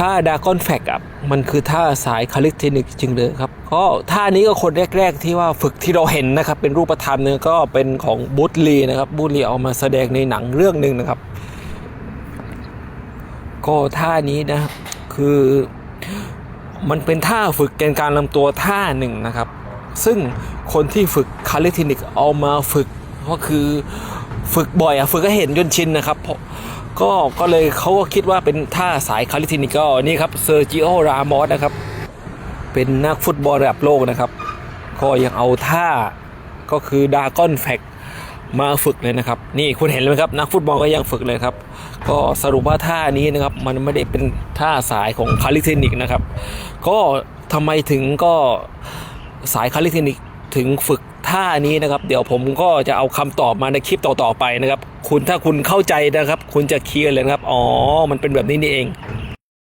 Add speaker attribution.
Speaker 1: ท่าดากอนแฟกอะมันคือท่าสายคาลิสเทนิกจริงเลยครับก็ท่านี้ก็คนแรก ๆ ที่ว่าฝึกที่เราเห็นนะครับ เป็นรูปธรรมเนี่ยก็เป็นของบูตลีนะครับบูตลีเอามาแสดงในหนังเรื่องหนึ่งนะครับ ก็ท่านี้นะคือมันเป็นท่าฝึกแกนการลำตัวท่าหนึ่งนะครับ ซึ่งคนที่ฝึกคาลิสเทนิกเอามาฝึกก็คือ ฝึกบ่อยอะฝึกก็เห็นจนชินนะครับเพราะก็ก็เลยเขาก็คิดว่าเป็นท่าสายคาลิสเทนิกก็นี่ครับเซอร์จิโอรามอสนะครับ เป็นนักฟุตบอลระดับโลกนะครับ ก็ยังเอาท่าก็คือดากอนแฟกมาฝึกเลยนะครับ นี่คุณเห็นไหมครับนักฟุตบอลก็ยังฝึกเลยครับ ก็สรุปว่าท่านี้นะครับ มันไม่ได้เป็นท่าสายของคาลิเทนิกนะครับ ก็ทำไมถึงก็สายคาลิเทนิกถึงฝึก ท่านี้นะครับ เดี๋ยวผมก็จะเอาคำตอบมาในคลิปต่อๆไปนะครับ คุณถ้าคุณเข้าใจนะครับ คุณจะเคลียร์เลยนะครับ อ๋อ มันเป็นแบบนี้นี่เอง